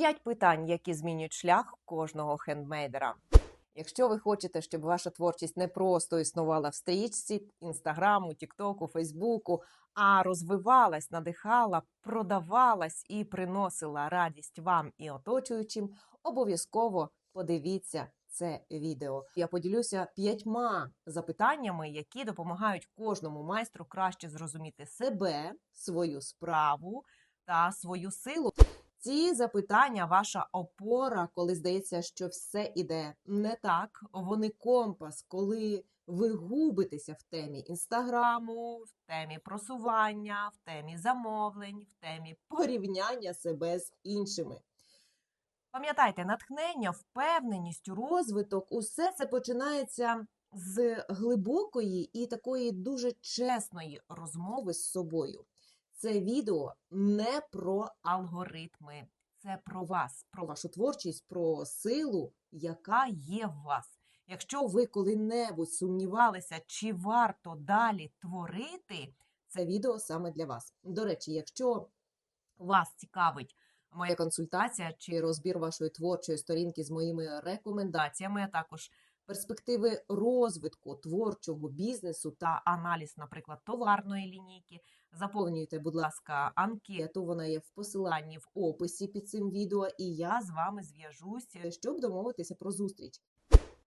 П'ять питань, які змінюють шлях кожного хендмейдера. Якщо ви хочете, щоб ваша творчість не просто існувала в стрічці інстаграму, тіктоку, фейсбуку, а розвивалась, надихала, продавалась і приносила радість вам і оточуючим, обов'язково подивіться це відео. Я поділюся п'ятьма запитаннями, які допомагають кожному майстру краще зрозуміти себе, свою справу та свою силу. Ці запитання ваша опора, коли здається, що все іде не так. Вони компас, коли ви губитеся в темі інстаграму, в темі просування, в темі замовлень, в темі порівняння себе з іншими. Пам'ятайте, натхнення, впевненість, розвиток усе це починається з глибокої і такої дуже чесної розмови з собою. Це відео не про алгоритми, це про вас, про вашу творчість, про силу, яка є в вас. Якщо ви коли-небудь сумнівалися, чи варто далі творити, це відео саме для вас. До речі, якщо вас цікавить моя консультація чи розбір вашої творчої сторінки з моїми рекомендаціями, а також перспективи розвитку творчого бізнесу та аналіз, наприклад, товарної лінійки. Заповнюйте, будь ласка, анкету. Вона є в посиланні в описі під цим відео, і я з вами зв'яжусь, щоб домовитися про зустріч.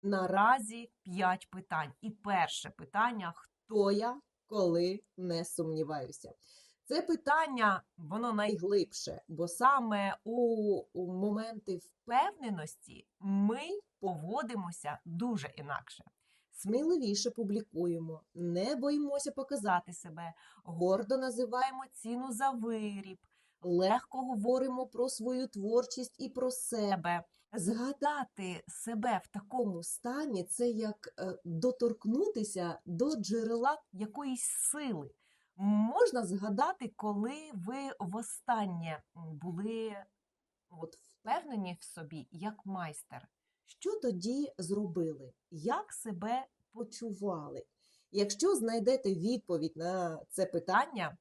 Наразі 5 питань. І перше питання: хто я, коли не сумніваюся? Це питання, воно найглибше, бо саме у, у моменти впевненості ми поводимося дуже інакше. Сміливіше публікуємо, не боїмося показати себе, гордо називаємо ціну за виріб, легко говоримо про свою творчість і про себе. Згадати себе в такому стані це як е, доторкнутися до джерела якоїсь сили. Можна згадати, коли ви востаннє були от, впевнені в собі як майстер. Що тоді зробили? Як себе почували? Якщо знайдете відповідь на це питання,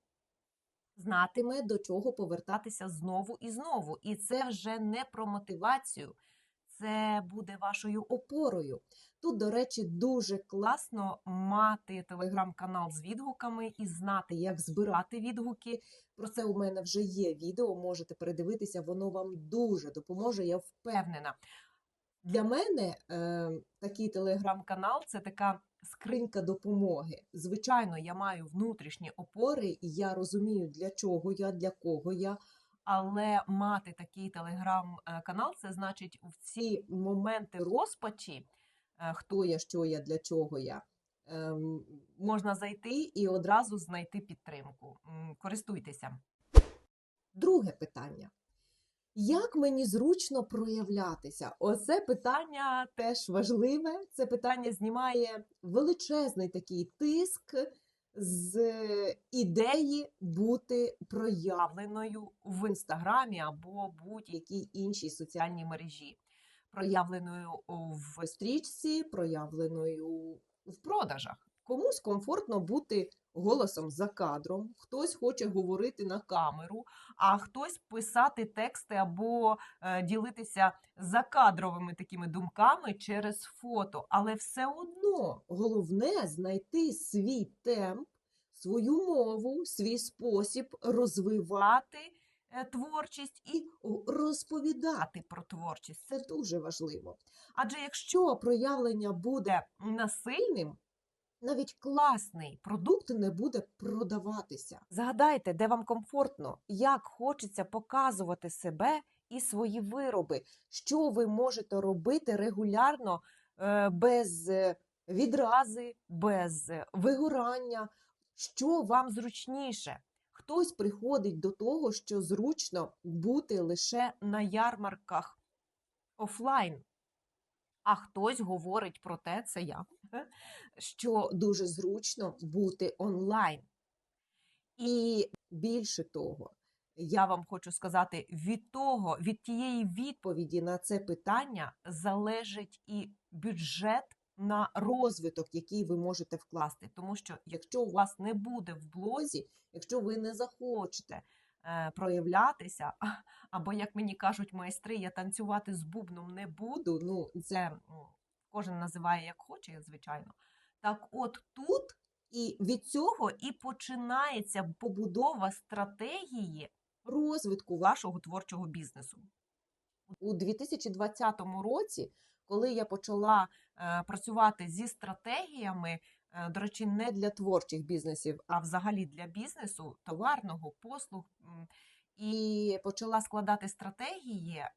знатиме, до чого повертатися знову і знову. І це вже не про мотивацію, це буде вашою опорою. Тут, до речі, дуже класно мати телеграм-канал з відгуками і знати, як збирати відгуки. Про це у мене вже є відео, можете передивитися, воно вам дуже допоможе, я впевнена. Для мене е, такий телеграм-канал це така скринька допомоги. Звичайно, я маю внутрішні опори, і я розумію, для чого я, для кого я. Але мати такий телеграм-канал це значить в ці моменти розпачі, е, хто я, що я, для чого я. е, Можна зайти і одразу знайти підтримку. Користуйтеся. Друге питання. Як мені зручно проявлятися? Оце питання теж важливе. Це питання знімає величезний такий тиск з ідеї бути проявленою в інстаграмі або будь-якій іншій соціальній мережі, проявленою в стрічці, проявленою в продажах. Комусь комфортно бути голосом за кадром, хтось хоче говорити на камеру, а хтось писати тексти або е, ділитися закадровими такими думками через фото. Але все одно головне знайти свій темп, свою мову, свій спосіб розвивати е, творчість і розповідати про творчість. Це дуже важливо. Адже якщо проявлення буде насильним, навіть класний продукт не буде продаватися. Згадайте, де вам комфортно, як хочеться показувати себе і свої вироби, що ви можете робити регулярно е, без е, відрази, без е, вигорання, що вам зручніше. Хтось приходить до того, що зручно бути лише на ярмарках офлайн. А хтось говорить про те, це я, що дуже зручно бути онлайн. І більше того, я вам хочу сказати, від того, від тієї відповіді на це питання залежить і бюджет на розвиток, який ви можете вкласти. Тому що якщо у вас не буде в блозі, якщо ви не захочете е, проявлятися, або, як мені кажуть майстри, я танцювати з бубном не буду. Ну, це кожен називає як хоче, звичайно. Так от тут і від цього і починається побудова стратегії розвитку вашого творчого бізнесу. У 2020 році, коли я почала е, працювати зі стратегіями, е, до речі, не для творчих бізнесів, а взагалі для бізнесу, товарного, послуг, і почала складати стратегії, е,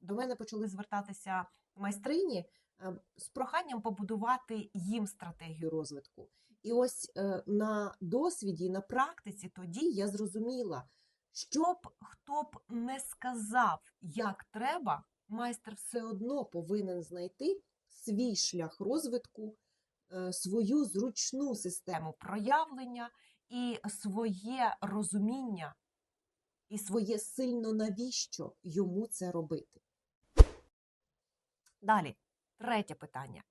до мене почали звертатися майстрині е, з проханням побудувати їм стратегію розвитку. І ось е, на досвіді, на практиці тоді я зрозуміла, щоб хто б не сказав, як треба, майстер все одно повинен знайти свій шлях розвитку, свою зручну систему проявлення і своє розуміння, і своє сильно навіщо йому це робити. Далі, третє питання.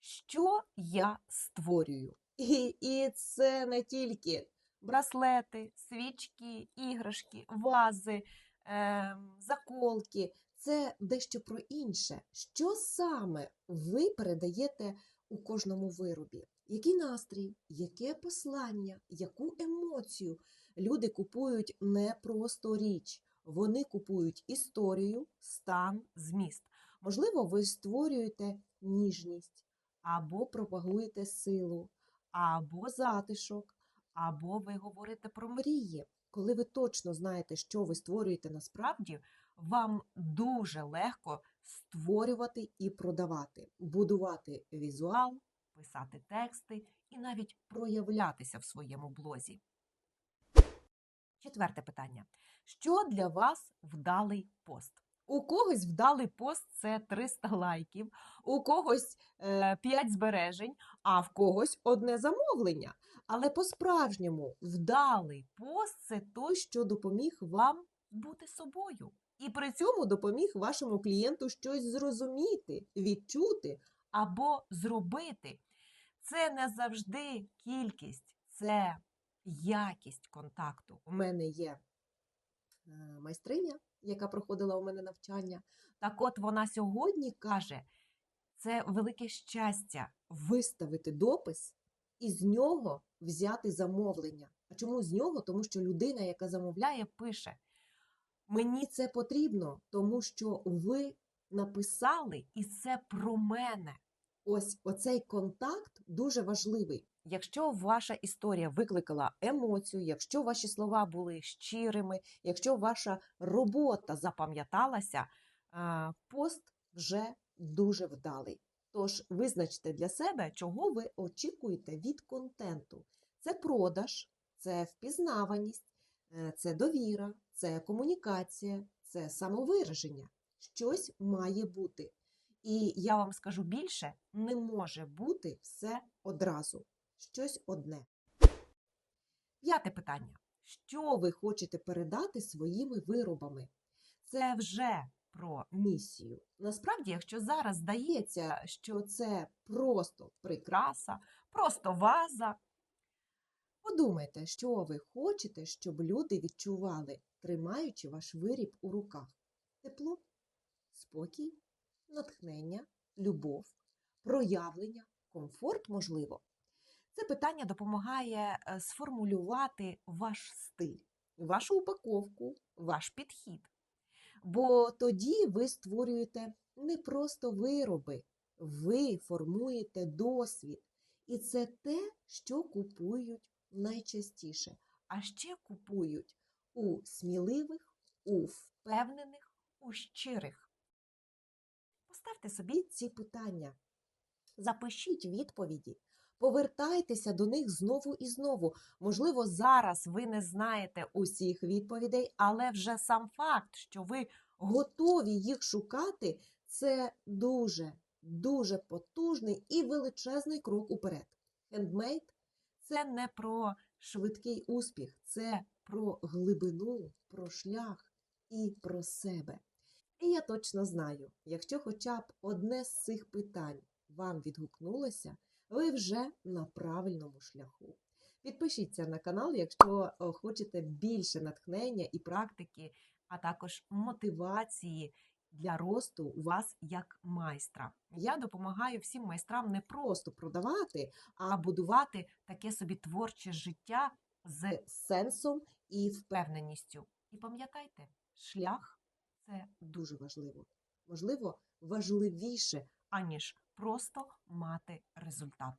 Що я створюю? І, і це не тільки браслети, свічки, іграшки, вази, е, заколки. Це дещо про інше. Що саме ви передаєте у кожному виробі? Який настрій, яке послання, яку емоцію? Люди купують не просто річ, вони купують історію, стан, зміст. Можливо, ви створюєте ніжність або пропагуєте силу, або затишок, або ви говорите про мрії. Коли ви точно знаєте, що ви створюєте насправді, вам дуже легко створювати і продавати, будувати візуал, писати тексти і навіть проявлятися в своєму блозі. Четверте питання. Що для вас вдалий пост? У когось вдалий пост це 300 лайків, у когось е, 5 збережень, а в когось одне замовлення. Але по-справжньому вдалий пост це той, що допоміг вам бути собою. І при цьому допоміг вашому клієнту щось зрозуміти, відчути або зробити. Це не завжди кількість, це якість контакту. У мене є е, майстриня, яка проходила у мене навчання. Так от вона сьогодні каже: це велике щастя виставити допис і з нього взяти замовлення. А чому з нього? Тому що людина, яка замовляє, пише: Мені це потрібно, тому що ви написали, і це про мене. Ось оцей контакт дуже важливий. Якщо ваша історія викликала емоцію, якщо ваші слова були щирими, якщо ваша робота запам'яталася, пост вже дуже вдалий. Тож визначте для себе, чого ви очікуєте від контенту. Це продаж, це впізнаваність, е, це довіра, це комунікація, це самовираження. Щось має бути. І я вам скажу більше, не може бути все одразу. Щось одне. П'яте питання. Що ви хочете передати своїми виробами? Це вже про місію. Насправді, якщо зараз здається, що це просто прикраса, просто ваза, подумайте, що ви хочете, щоб люди відчували, тримаючи ваш виріб у руках. Тепло, спокій, натхнення, любов, проявлення, комфорт, можливо. Це питання допомагає е, сформулювати ваш стиль, вашу упаковку, ваш підхід. Бо тоді ви створюєте не просто вироби, ви формуєте досвід. І це те, що купують найчастіше. А ще купують у сміливих, у впевнених, у щирих. Поставте собі ці питання. Запишіть відповіді. Повертайтеся до них знову і знову. Можливо, зараз ви не знаєте усіх відповідей, але вже сам факт, що ви готові їх шукати, це дуже, дуже потужний і величезний крок уперед. Хендмейд це не про швидкий успіх, це про глибину, про шлях і про себе. І я точно знаю, якщо хоча б одне з цих питань вам відгукнулося, ви вже на правильному шляху. Підпишіться на канал, якщо хочете більше натхнення і практики, а також мотивації для росту вас як майстра. Я допомагаю всім майстрам не просто продавати, а будувати таке собі творче життя з сенсом і впевненістю. І пам'ятайте, шлях це дуже важливо. Можливо, важливіше, аніж просто мати результат.